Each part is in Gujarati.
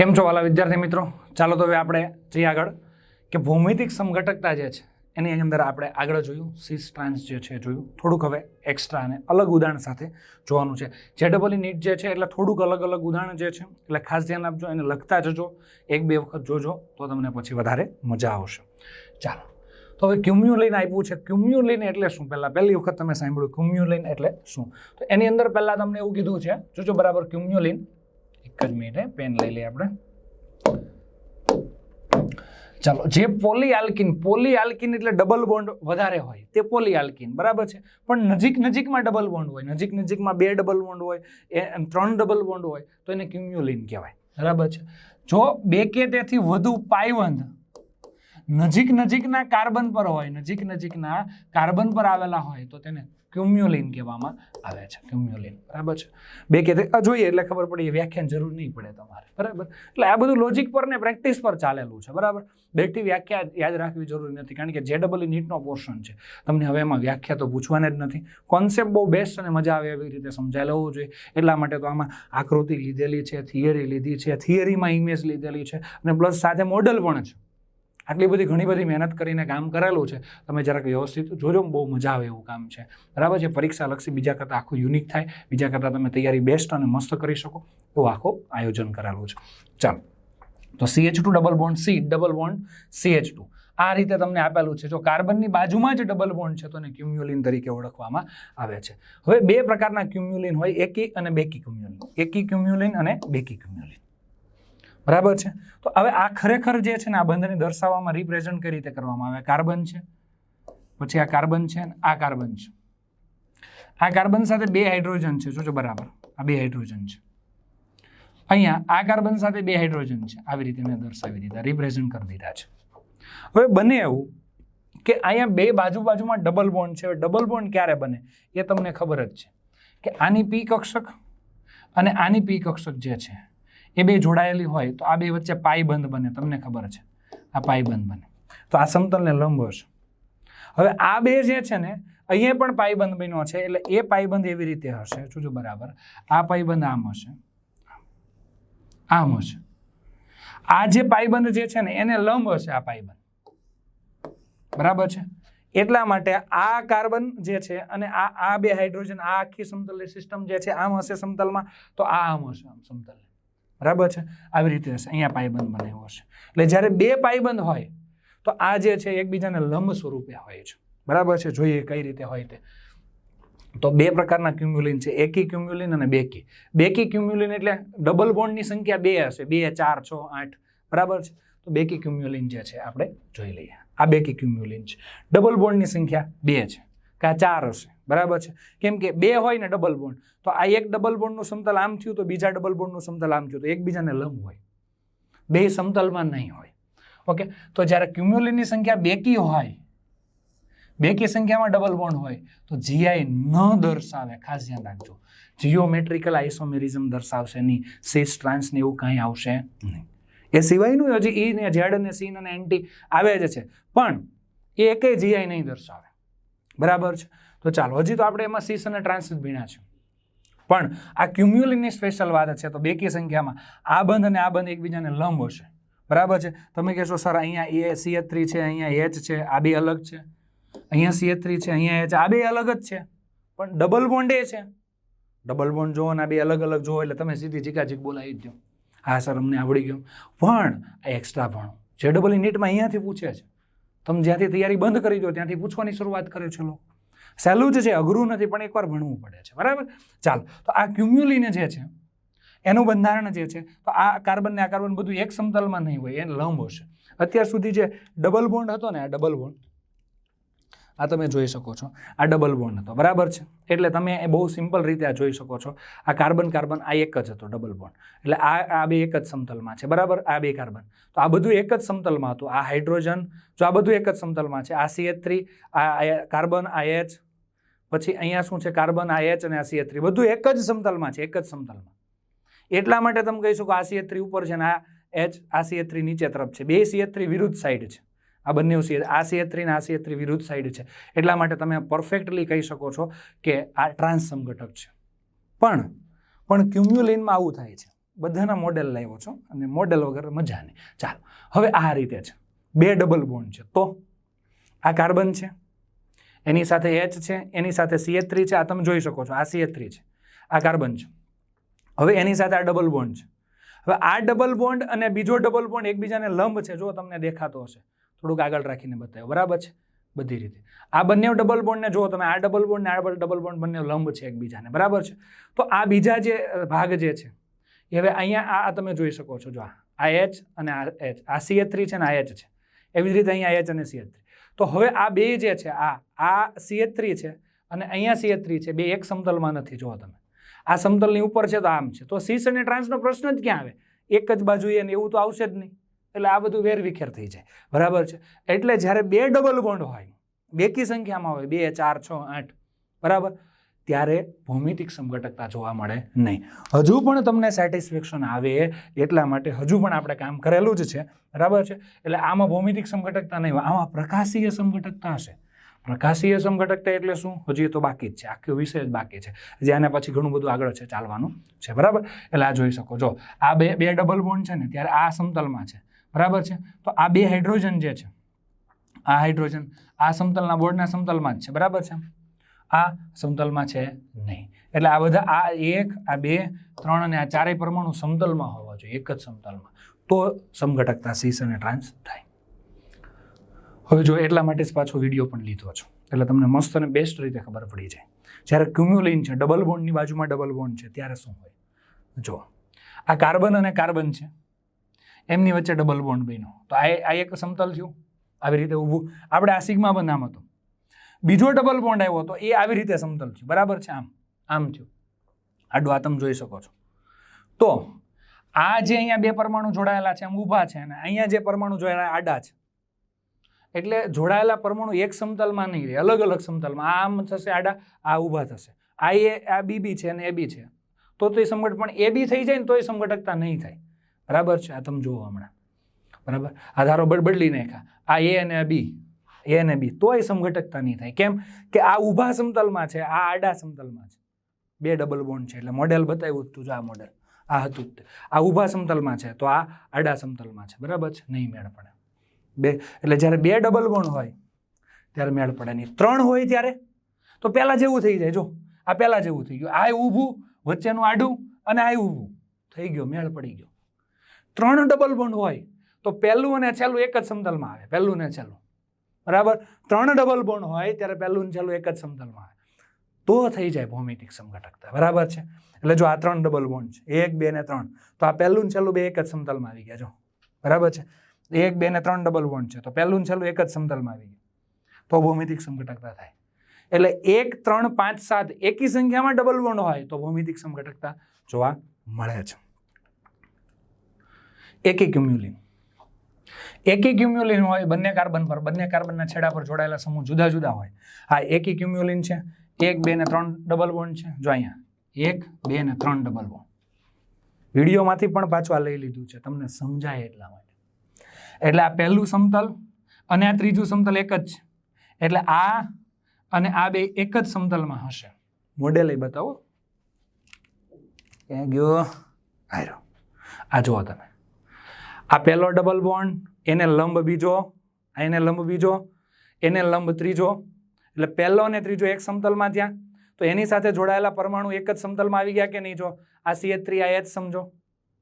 કેમ છો વાલા વિદ્યાર્થી મિત્રો? ચાલો તો હવે આપણે જઈએ આગળ. કે ભૌમિતિક સમઘટકતા જે છે, એની અંદર આપણે આગળ જોયું. સીસ ટ્રાન્સ જે છે જોયું. થોડુંક હવે એક્સ્ટ્રા અને અલગ ઉદાહરણ સાથે જોવાનું છે. જે ડબલ નીટ જે છે, એટલે થોડુંક અલગ અલગ ઉદાહરણ જે છે, એટલે ખાસ ધ્યાન આપજો, એને લખતા જજો. એક બે વખત જોજો, તો તમને પછી વધારે મજા આવશે. ચાલો. તો હવે ક્યુમ્યુલિન આપ્યું છે. ક્યુમ્યુલિન એટલે શું? પહેલાં પહેલી વખત તમે સાંભળ્યું ક્યુમ્યુલિન એટલે શું? તો એની અંદર પહેલાં તમને એવું કીધું છે, જોજો બરાબર ક્યુમ્યુલિન એક જ મિનિટ પેન લઈ લઈએ આપણે. ચાલો, જે પોલીઆલ્કિન પોલીઆલ્કિન એટલે ડબલ બોન્ડ વધારે હોય, તે પોલીઆલ્કિન, બરાબર છે? પણ નજીક નજીકમાં ડબલ બોન્ડ હોય, નજીક નજીકમાં બે ડબલ બોન્ડ હોય, એ ત્રણ ડબલ બોન્ડ હોય, તો એને ક્યુમ્યુલિન કહેવાય, બરાબર છે? જો બે કે તેથી વધુ પાયવંધ નજીક નજીકના કાર્બન પર હોય, નજીક નજીકના કાર્બન પર આવેલા હોય, તો તેને ક્યુમ્યુલિન કહેવામાં આવે છે. ક્યુમ્યુલિન, બરાબર છે? બે કે જોઈએ એટલે ખબર પડી વ્યાખ્યાન જરૂર નહીં પડે તમારે, બરાબર? એટલે આ બધું લોજિક પર ને પ્રેક્ટિસ પર ચાલેલું છે, બરાબર? બેઠી વ્યાખ્યા યાદ રાખવી જરૂરી નથી, કારણ કે જે ડબલ નીટનો પોર્શન છે. તમને હવે એમાં વ્યાખ્યા તો પૂછવાને જ નથી. કોન્સેપ્ટ બહુ બેસ્ટ અને મજા આવે એવી રીતે સમજાયેલો હોવો જોઈએ. એટલા માટે તો આમાં આકૃતિ લીધેલી છે થિયરી લીધી છે થિયરીમાં ઇમેજ લીધેલી છે અને પ્લસ સાથે મોડલ પણ છે. આટલી બધી ઘણી બધી મહેનત કરીને કામ કરેલું છે, તમે જરાક વ્યવસ્થિત જોજો, બહુ મજા આવે એવું કામ છે. બરાબર છે? પરીક્ષા લક્ષી બીજા કરતાં આખું યુનિક થાય, બીજા કરતાં તમે તૈયારી બેસ્ટ અને મસ્ત કરી શકો, એવું આખું આયોજન કરેલું છે. ચાલો. તો CH two double bond C double bond CH two આ રીતે તમને આપેલું છે. જો કાર્બનની બાજુમાં જ ડબલ બોન્ડ છે, તો એને ક્યુમ્યુલિન તરીકે ઓળખવામાં આવે છે. હવે બે પ્રકારના ક્યુમ્યુલિન હોય, એકી અને બેકી ક્યુમ્યુલિન એકી ક્યુમ્યુલિન અને બેકી ક્યુમ્યુલિન બરાબર છે? તો હવે આ ખરેખર જે છે ને, આ બંધને દર્શાવવામાં રિપ્રેઝન્ટ કઈ રીતે કરવામાં આવે? કાર્બન છે? પછી આ કાર્બન છે અને આ કાર્બન છે. આ કાર્બન સાથે બે હાઇડ્રોજન છે, જોજો બરાબર. આ બે હાઇડ્રોજન છે. અહીંયા આ કાર્બન સાથે બે હાઇડ્રોજન છે. આવી રીતે મેં દર્શાવી દીધા રિપ્રેઝન્ટ કરી દીધા છે. હવે બને એવું કે અહીંયા બે બાજુ બાજુમાં ડબલ બોન્ડ છે. ડબલ બોન્ડ ક્યારે બને? એ તમને ખબર જ છે. કે આની પી કક્ષક અને આની પી કક્ષક જે છે એ બે જોડાયેલી હોય તો આ બે વચ્ચે પાયબંધ બને, તમને ખબર છે. આ પાયબંધ બને. તો આ સમતલને લંબ હશે હવે આ બે જે છે ને, અહીંયા પણ પાયબંધ બન્યો છે, એટલે એ પાયબંધ એવી રીતે હશે. જોજો બરાબર. આ પાયબંધ આમ હશે. આમ હશે. આ જે પાયબંધ જે છે ને, એને લંબ હશે આ પાયબંધ. બરાબર છે? એટલા માટે આ કાર્બન જે છે અને આ આ બે હાઇડ્રોજન, આ આખી સમતલ સિસ્ટમ જે છે, આમ હશે સમતલમાં, તો આ આમ હશે આમ સમતલ બરાબર છે? આવી રીતે હશે. અહીંયા પાયબંધ બનાવ્યો હશે. એટલે જ્યારે બે પાયબંધ હોય, તો આ જે છે, એકબીજાને લંબ સ્વરૂપે હોય છે. બરાબર છે? જોઈએ કઈ રીતે હોય તે. તો બે પ્રકારના ક્યુમ્યુલિન છે. એકી ક્યુમ્યુલિન અને બેકી. બેકી ક્યુમ્યુલિન એટલે ડબલ બોન્ડની સંખ્યા બે હશે. બે, ચાર, છ, આઠ. બરાબર છે? તો બેકી ક્યુમ્યુલિન જે છે, આપણે જોઈ લઈએ. આ બેકી ક્યુમ્યુલિન છે. ડબલ બોન્ડની સંખ્યા બે છે. કે આ ચાર હશે. બરાબર છે? કેમ કે બે હોય ને ડબલ બોન્ડ તો આ એક ડબલ બોન્ડનું સમતલ આમ થયું, તો બીજા ડબલ બોન્ડનું સમતલ આમ થયું, તો એકબીજાને લંબ હોય. બે સમતલમાં નહીં હોય. ઓકે? તો જ્યારે ક્યુમ્યુલીની સંખ્યા બેકી હોય, બેકી સંખ્યામાં ડબલ બોન્ડ હોય, તો જીઆઈ ન દર્શાવે. ખાસ ધ્યાન રાખજો. જીઓમેટ્રિકલ આઇસોમેરિઝમ દર્શાવશે નહીં. સેસ ટ્રાન્સ ને એવું કાંઈ આવશે નહીં. એ સિવાયનું હજી ઈ ને ઝેડ ને સીન અને એન્ટી આવે જ છે. પણ એ એકે જીઆઈ નહીં દર્શાવે. બરાબર છે? તો ચાલો, હજી તો આપણે એમાં સીસ અને ટ્રાન્સ જ ભીણા છે. પણ આ ક્યુમ્યુલિનની સ્પેશિયલ વાત છે, તો બેકી સંખ્યામાં આ બંધ અને આ બંધ એકબીજાને લંબ હશે. બરાબર છે? તમે કહેશો, સર, અહીંયા એ સી થ્રી છે, અહીંયા એચ છે, આ બે અલગ છે. અહીંયા સી થ્રી છે, અહીંયા એચ આ બે અલગ જ છે. પણ ડબલ બોન્ડ એ છે. ડબલ બોન્ડ જોવો ને આ બે અલગ અલગ જોવો એટલે તમે સીધી જીકાજીક બોલાવી જ દો. હા, સર, અમને આવડી ગયું. પણ આ એક્સ્ટ્રા ભણો. જે ડબલ નીટમાં અહીંયાથી પૂછે છે તમે જ્યાંથી તૈયારી બંધ કરી દો, ત્યાંથી પૂછવાની શરૂઆત કરે છે લોકો. સહેલું જ છે, અઘરું નથી, પણ એકવાર ભણવું પડે છે. બરાબર? ચાલો, તો આ ક્યુમ્યુલીને જે છે, એનું બંધારણ જે છે, તો આ કાર્બન ને આ કાર્બન બધું એક સમતલમાં નહીં હોય એને લંબ હશે. અત્યાર સુધી જે ડબલ બોન્ડ હતો ને, આ ડબલ બોન્ડ આ તમે જોઈ શકો છો. આ ડબલ બોન્ડ હતો. બરાબર છે? એટલે તમે એ બહુ સિમ્પલ રીતે આ જોઈ શકો છો. આ કાર્બન કાર્બન આ એક જ હતો ડબલ બોન્ડ એટલે આ આ બે એક જ સમતલમાં છે. બરાબર? આ બે કાર્બન તો આ બધું એક જ સમતલમાં હતું. આ હાઇડ્રોજન જો આ બધું એક જ સમતલમાં છે. આ સીએચ થ્રી આ કાર્બન આ એચ પછી અહીંયા શું છે? કાર્બન આ એચ અને આ સીએચ થ્રી બધું એક જ સમતલમાં છે. એક જ સમતલમાં. એટલા માટે તમે કહી શકો આ સીએચ થ્રી ઉપર છે અને આ એચ આ સીએચ થ્રી નીચે તરફ છે. બે સીએચ થ્રી વિરુદ્ધ સાઈડ છે. આ બંને આ સિયત્રી થ્રી ને આ સિયત્રી વિરુદ્ધ સાઈડ છે. એટલા માટે તમે પરફેક્ટલી કહી શકો છો કે આ ટ્રાન્સ સમઘટક છે. પણ પણ ક્યુમ્યુલિનમાં આવું થાય છે. બધાના મોડેલ લાવ્યો છો અને મોડેલ વગર મજા નહીં. ચાલો, હવે આ રીતે છે. બે ડબલ બોન્ડ છે. તો, આ કાર્બન છે, એની સાથે એચ છે, એની સાથે સીએચ છે. આ તમે જોઈ શકો છો, આ સીએચ છે. આ કાર્બન છે. હવે એની સાથે આ ડબલ બોન્ડ છે. હવે આ ડબલ બોન્ડ અને બીજો ડબલ બોન્ડ એકબીજાને લંબ છે. જો તમને દેખાતો હશે. થોડુંક આગળ રાખીને બતાવ્યો. બરાબર છે? બધી રીતે. આ બંને ડબલ બોન્ડને જુઓ તમે. આ ડબલ બોન્ડ ને આ ડબલ બોન્ડ બંને લંબ છે એકબીજાને. બરાબર છે? તો આ બીજા જે ભાગ જે છે, એ હવે અહીંયા આ તમે જોઈ શકો છો. જો આ એચ અને આ એચ આ સીએ થ્રી છે ને આ એચ છે. એવી જ રીતે અહીંયા એચ અને સીએચ થ્રી તો હવે આ બે જે છે, આ આ સીએચ થ્રી છે અને અહીંયા સીએ થ્રી છે. બે એક સમતલમાં નથી. જુઓ તમે. આ સમતલની ઉપર છે તો આમ છે. તો સીસ અને ટ્રાન્સનો પ્રશ્ન જ ક્યાં આવે? એક જ બાજુએ એવું તો આવશે જ નહીં. એટલે આ બધું વેરવિખેર થઈ જાય. બરાબર છે? એટલે જ્યારે બે ડબલ બોન્ડ હોય, બેકી સંખ્યામાં હોય, બે, ચાર, છ, આઠ, બરાબર? ત્યારે ભૌમિતિક સમઘટકતા જોવા મળે નહીં. હજુ પણ તમને સેટિસ્ફેક્શન આવે એટલા માટે હજુ પણ આપણે કામ કરેલું જ છે. બરાબર છે? એટલે આમાં ભૌમિતિક સમઘટકતા નહીં હોય. આમાં પ્રકાશીય સમઘટકતા હશે. પ્રકાશીય સમઘટકતા એટલે શું? હજી એ તો બાકી જ છે. આખો વિષય જ બાકી છે. જે આના પછી ઘણું બધું આગળ છે, ચાલવાનું છે. બરાબર? એટલે આ જોઈ શકો. જો, આ બે બે ડબલ બોન્ડ છે ને, ત્યારે આ સમતલમાં છે. બરાબર છે? તો આ બે હાઇડ્રોજન જે છે, આ હાઇડ્રોજન આ સમતલના બોર્ડના સમતલમાં જ છે, બરાબર છે? આ સમતલમાં છે નહીં. એટલે આ બધા આ એક, આ બે, ત્રણ અને આ ચારેય પરમાણુ સમતલમાં હોવા જોઈએ, એક જ સમતલમાં. તો સમઘટકતા સીસ અને ટ્રાન્સ થાય. હવે જો એટલા માટે જ પાછો વીડિયો પણ લીધો છો. એટલે તમને મસ્ત અને બેસ્ટ રીતે ખબર પડી જાય. જ્યારે ક્યુમ્યુલિન છે ડબલ બોન્ડની બાજુમાં ડબલ બોન્ડ છે, ત્યારે શું હોય? જો, આ કાર્બન અને કાર્બન છે. એમની વચ્ચે ડબલ બોન્ડ બન્યો. તો આ આ એક સમતલ થયું. આવી રીતે ઊભું. આપણે આ સિગ્મા આમ હતો. બીજો ડબલ બોન્ડ આવ્યો હતો એ આવી રીતે સમતલ થયું. બરાબર છે આમ? આમ થયું. આડું આ તમે જોઈ શકો છો. તો આ જે અહીંયા બે પરમાણુ જોડાયેલા છે, આમ ઊભા છે અને અહીંયા જે પરમાણુ જોડાયેલા આડા છે. એટલે જોડાયેલા પરમાણુ એક સમતલમાં નહીં રહે, અલગ અલગ સમતલમાં. આમ થશે, આડા, આ ઊભા થશે. આ એ, આ બીબી છે અને એ બી છે. તો તો સમઘટ પણ એ બી થઈ જાય ને તો એ સમઘટકતા નહીં થાય. બરાબર છે? આ તમે જુઓ હમણાં. બરાબર? આ ધારો બદ- બદલી નાખ્યા. આ એ અને આ બી એ અને બી તોય સમઘટકતા નહીં થાય. કેમ? કે આ ઊભા સમતલમાં છે, આ આડા સમતલમાં છે. બે ડબલ બોન્ડ છે, એટલે મોડેલ બતાવ્યું જ તું જો આ મોડેલ આ હતું જ આ ઊભા સમતલમાં છે, તો આ આડા સમતલમાં છે. બરાબર છે? નહીં મેળ પડે. બે, એટલે જ્યારે બે ડબલ બોન્ડ હોય, ત્યારે મેળ પડે નહીં. ત્રણ હોય ત્યારે? તો પહેલાં જેવું થઈ જાય. જો, આ પહેલાં જેવું થઈ ગયું. આ ઊભું, વચ્ચેનું આડું અને આ ઊભું. થઈ ગયો, મેળ પડી ગયો. ત્રણ ડબલ બોન્ડ હોય, તો પહેલું અને છેલ્લું એક જ સમતલમાં આવે. પહેલું ને છેલ્લું. બરાબર? ત્રણ ડબલ બોન્ડ હોય, ત્યારે પહેલું ને છેલ્લું એક જ સમતલમાં આવે. તો થઈ જાય ભૌમિતિક સમઘટકતા. બરાબર છે? એટલે જો આ ત્રણ ડબલ બોન્ડ છે, એક, બે ને ત્રણ, તો આ પહેલું ને છેલ્લું બે એક જ સમતલમાં આવી ગયા, જો. બરાબર છે? એક, બે ને ત્રણ ડબલ બોન્ડ છે, તો પહેલું ને છેલ્લું એક જ સમતલમાં આવી ગયા. તો ભૌમિતિક સમઘટકતા થાય. એટલે એક, ત્રણ, પાંચ, સાત એકી સંખ્યામાં ડબલ બોન્ડ હોય, તો ભૌમિતિક સમઘટકતા જોવા મળે છે. એકી એકી ક્યુમ્યુલિન હોય, બંને કાર્બન પર, બંને કાર્બનના છેડા પર જોડાયેલા સમૂહ જુદા જુદા હોય. આ એકી ક્યુમ્યુલિન છે, એક, બે ને ત્રણ ડબલ બોન્ડ છે. જો અહીંયા, એક, બે ને ત્રણ ડબલ બોન્ડ વિડીયોમાંથી પણ પાછું આ લઈ લીધું છે, તમને સમજાય એટલા માટે. એટલે આ પહેલું સમતલ અને આ ત્રીજું સમતલ એક જ છે. એટલે આ અને આ બે એક જ સમતલમાં હશે. મોડેલ બતાવો. ક્યાં ગયો? આયરો. આ જુઓ તમે. આ પહેલો ડબલ બોન્ડ એને લંબ બીજો, આ એને લંબ બીજો, એને લંબ ત્રીજો. એટલે પહેલો અને ત્રીજો એક સમતલમાં થયા. તો એની સાથે જોડાયેલા પરમાણુ એક જ સમતલમાં આવી ગયા કે નહીં? જો, આ સી થ્રી આ એચ સમજો.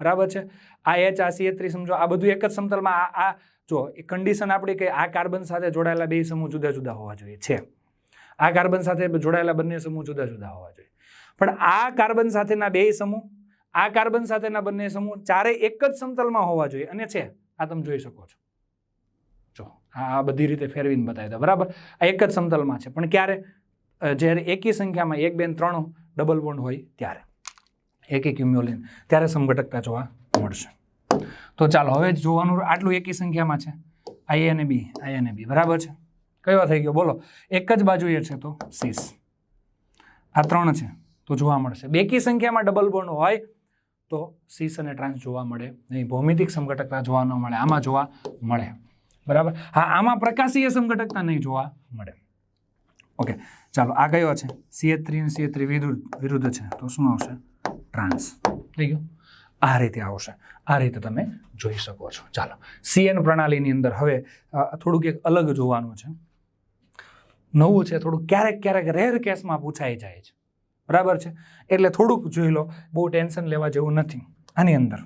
બરાબર છે? આ એચ આ સી થ્રી સમજો. આ બધું એક જ સમતલમાં, આ જો, એ કન્ડિશન આપણી કે આ કાર્બન સાથે જોડાયેલા બે સમૂહ જુદા જુદા હોવા જોઈએ. છે. આ કાર્બન સાથે જોડાયેલા બંને સમૂહ જુદા જુદા હોવા જોઈએ. પણ આ કાર્બન સાથેના બે સમૂહ આ કાર્બન સાથેના બંને સમૂહ ચારે એક જ સમતલમાં હોવા જોઈએ. અને છે, આ તમે જોઈ શકો છો. જો, આ બધી રીતે ફેરવીને બતાવી દો બરાબર? આ એક જ સમતલમાં છે. પણ ક્યારે? જ્યારે એકી સંખ્યામાં એક, બેન, ત્રણ ડબલ બોન્ડ હોય ત્યારે. એક એક ક્યુમ્યુલિન ત્યારે સમઘટકતા જોવા મળશે. તો ચાલો, હવે જોવાનું આટલું એકી સંખ્યામાં છે. આઈ અને બી આઈ અને બી બરાબર છે? કયો થઈ ગયો? બોલો. એક જ બાજુએ છે તો સીસ આ ત્રણ છે તો જોવા મળશે. બેકી સંખ્યામાં ડબલ બોન્ડ હોય તો સીસ અને ટ્રાન્સ જોવા મળે, નહીં, ભૌમિતિક સમઘટકતા જોવા ન મળે, આમાં જોવા મળે. બરાબર? હા, આમાં પ્રકાશીય સમઘટકતા નહીં જોવા મળે. ઓકે, ચાલો, આ કયો છે? સીએ થ્રી અને સીએ થ્રી વિરુદ્ધ વિરુદ્ધ છે. તો શું આવશે? ટ્રાન્સ થઈ ગયું? આ રીતે આવશે. આ રીતે તમે જોઈ શકો છો. ચાલો સીએન પ્રણાલીની અંદર હવે થોડુંક એક અલગ જોવાનું છે. નવું છે, થોડુંક ક્યારેક ક્યારેક રેર કેસમાં પૂછાઈ જાય છે. બરાબર છે? એટલે થોડુંક જોઈ લો, બહુ ટેન્શન લેવા જેવું નથી. આની અંદર,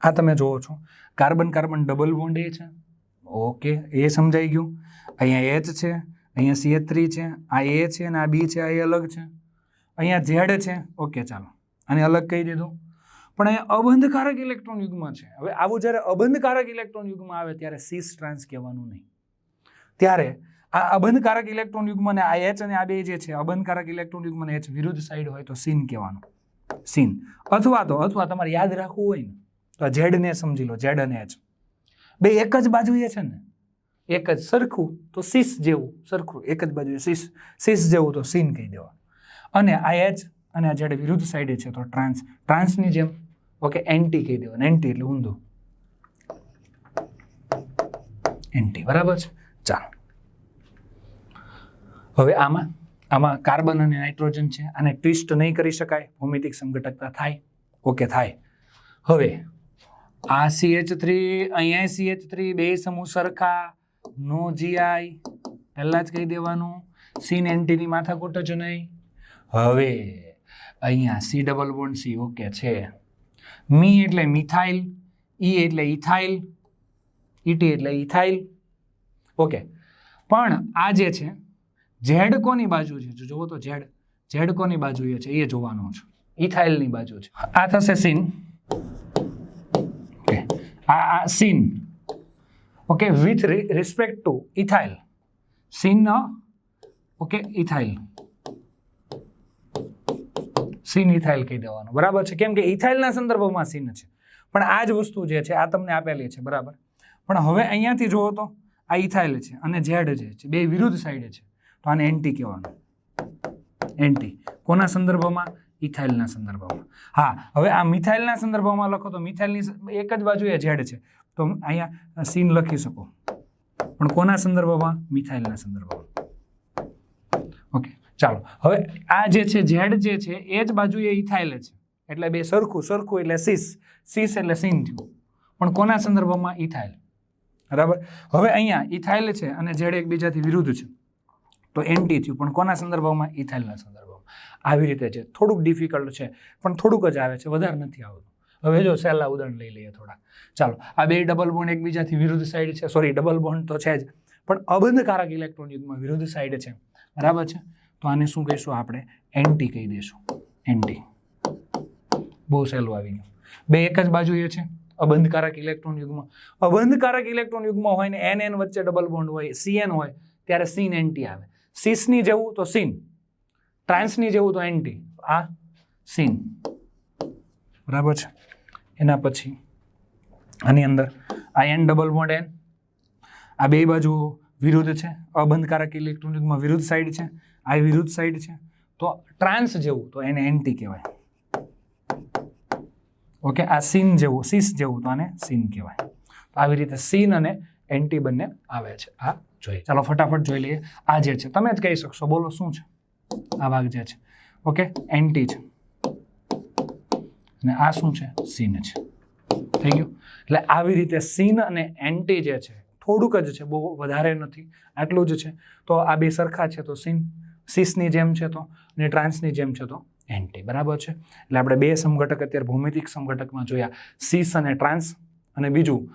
આ તમે જુઓ છો. કાર્બન કાર્બન ડબલ બોન્ડ એ છે. ઓકે, એ સમજાઈ ગયું. અહીંયા એચ છે, અહીંયા સી થ્રી છે, આ એ છે અને આ બી છે, આ એ અલગ છે. અહીંયા ઝેડ છે, ઓકે, ચાલો. આને અલગ કહી દીધું. પણ અહીંયા અબંધકારક ઇલેક્ટ્રોન યુગમાં છે. હવે આવું જ્યારે અબંધકારક ઇલેક્ટ્રોન યુગમાં આવે ત્યારે સીસ ટ્રાન્સ કહેવાનું નહીં. ત્યારે આ અબંધકારક ઇલેક્ટ્રોન યુગ્મ આ એચ અને આ બે જે છે, અબંધકારક ઇલેક્ટ્રોન યુગ્મ એચ વિરુદ્ધ સાઈડ હોય તો સીન કહેવાનું. સીન અથવા તો, અથવા તમારે યાદ રાખવું હોય ને, તો ઝેડને સમજી લો ઝેડ અને એચ બે એક જ બાજુએ છે ને, એક જ સરખું તો સીસ જેવું, સરખું, એક જ બાજુએ સીસ સીસ જેવું તો સીન કહી દેવાનું. અને આ એચ અને આ ઝેડ વિરુદ્ધ સાઈડે છે તો ટ્રાન્સ ટ્રાન્સની જેમ, ઓકે એન્ટી કહી દેવાનું. એન્ટી એટલે ઊંધું. એન્ટી બરાબર છે? ચાલો. હવે આમાં આમાં કાર્બન અને નાઇટ્રોજન છે, આને ટ્વિસ્ટ નહીં કરી શકાય, ભૌમિતિક સંઘટકતા થાય ઓકે થાય. હવે, આ સીએચ થ્રી અહીંયા સીએચ થ્રી બે સમૂહ સરખા, નો જીઆઈ પહેલાં જ કહી દેવાનું સીન એન્ટીની માથાકૂટ જ નહીં. હવે, અહીંયા C double bond C okay છે. મી એટલે મિથાઇલ ઈ એટલે ઇથાઇલ ઈટી એટલે ઇથાઇલ ઓકે પણ આ જે છે ઝેડ કોની બાજુ છે? જો જુઓ તો ઝેડ ઝેડ કોની બાજુ એ છે? એ જોવાનું છે. ઇથાઇલની બાજુ છે. આ થશે સીન. ઓકે. આ આ cis. Okay with respect to ethyl. Cis okay ethyl. Cis ethyl કહી દેવાનું. બરાબર છે? કેમ કે ઇથાઇલના સંદર્ભમાં સીન છે. પણ આ જ વસ્તુ જે છે આ તમને આપેલી છે. બરાબર? પણ હવે અહીંયાથી જુઓ તો આ ઇથાઇલ છે અને ઝેડ જે છે બે વિરુદ્ધ સાઈડે છે. તો આને એન્ટી કહેવાનું. એન્ટી. કોના સંદર્ભમાં? ઇથાઇલના સંદર્ભમાં. હા, હવે આ મિથાઇલના સંદર્ભમાં લખો તો મિથાઇલની એક જ બાજુ એ ઝેડ છે. તો અહીંયા સીન લખી શકો. પણ કોના સંદર્ભમાં? મિથાઇલના સંદર્ભમાં. ઓકે, ચાલો. હવે આ જે છે, ઝેડ જે છે, એ જ બાજુએ ઇથાઇલ છે. એટલે બે સરખું સરખું એટલે સીસ. સીસ એટલે સીન થયું. પણ કોના સંદર્ભમાં? ઇથાઇલ. બરાબર? હવે અહીંયા ઇથાઇલ છે અને ઝેડ એકબીજાથી વિરુદ્ધ છે. તો એન્ટી થયું. પણ કોના સંદર્ભમાં? ઇથાઇલના સંદર્ભમાં. આવી રીતે છે. થોડુંક ડિફિકલ્ટ છે, પણ થોડુંક જ આવે છે. વધારે નથી આવતું. હવે જો સહેલા ઉદાહરણ લઈ લઈએ થોડા. ચાલો. આ બે ડબલ બોન્ડ એકબીજાથી વિરુદ્ધ સાઈડ છે. સોરી ડબલ બોન્ડ તો છે જ. પણ અબંધકારક ઇલેક્ટ્રોન યુગમાં વિરુદ્ધ સાઈડ છે. બરાબર છે? તો આને શું કહીશું આપણે? એન્ટી કહી દઈશું. એન્ટી બહુ સહેલું આવી ગયું. બે એક જ બાજુએ છે. અબંધકારક ઇલેક્ટ્રોન યુગમાં. અબંધકારક ઇલેક્ટ્રોન યુગમાં હોય ને એન એન વચ્ચે ડબલ બોન્ડ હોય સીએન હોય, ત્યારે સીન એન્ટી આવે. સીસની જેવું તો સીન. ટ્રાન્સની જેવું તો એન્ટી. આ સીન. બરાબર છે? એના પછી, આની અંદર આ એન ડબલ બોન્ડ એન. આ બે બાજુ વિરુદ્ધ છે. અબંધકારક ઇલેક્ટ્રોનિકમાં વિરુદ્ધ સાઈડ છે. આ વિરુદ્ધ સાઈડ છે. તો ટ્રાન્સ જેવું, તો એને એન્ટી કહેવાય. ઓકે? આ સીન જેવું, સીસ જેવું તો આને સીન કહેવાય. તો આવી રીતે સીન અને એન્ટી બંને આવે છે. આ જોઈએ. ચાલો ફટાફટ જોઈ લઈએ. આ જે છે, તમે જ કહી શકશો. બોલો, શું છે? આ ભાગ જે છે. ઓકે, એન્ટી છે. અને આ શું છે? સીન છે. થઈ ગયું? એટલે આવી રીતે સીન અને એન્ટી જે છે, થોડુંક જ છે, બહુ વધારે નથી. આટલું જ છે. તો આ બે સરખા છે, તો સીન, સીસની જેમ છે તો અને ટ્રાન્સની જેમ છે તો એન્ટી. બરાબર છે? એટલે આપણે બે સમઘટક અત્યારે ભૌમિતિક સમઘટકમાં જોયા. સીસ અને ટ્રાન્સ અને બીજું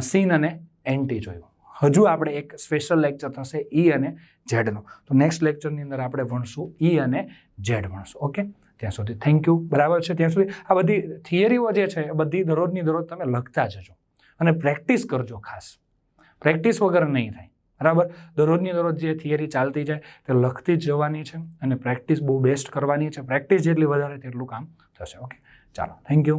સીન અને એન્ટી જોયું. હજુ આપણે એક સ્પેશિયલ લેક્ચર થશે ઈ અને ઝેડનો તો નેક્સ્ટ લેક્ચરની અંદર આપણે ભણશું ઈ અને ઝેડ ભણશું ઓકે ત્યાં સુધી થેન્ક યુ બરાબર છે? ત્યાં સુધી આ બધી થિયરીઓ જે છે, એ બધી દરરોજની દરરોજ તમે લખતા જજો અને પ્રેક્ટિસ કરજો ખાસ. પ્રેક્ટિસ વગર નહીં થાય. બરાબર? દરરોજની દરરોજ જે થિયરી ચાલતી જાય, તે લખતી જ જવાની છે અને પ્રેક્ટિસ બહુ બેસ્ટ કરવાની છે. પ્રેક્ટિસ જેટલી વધારે તેટલું કામ થશે ઓકે ચાલો થેન્ક યુ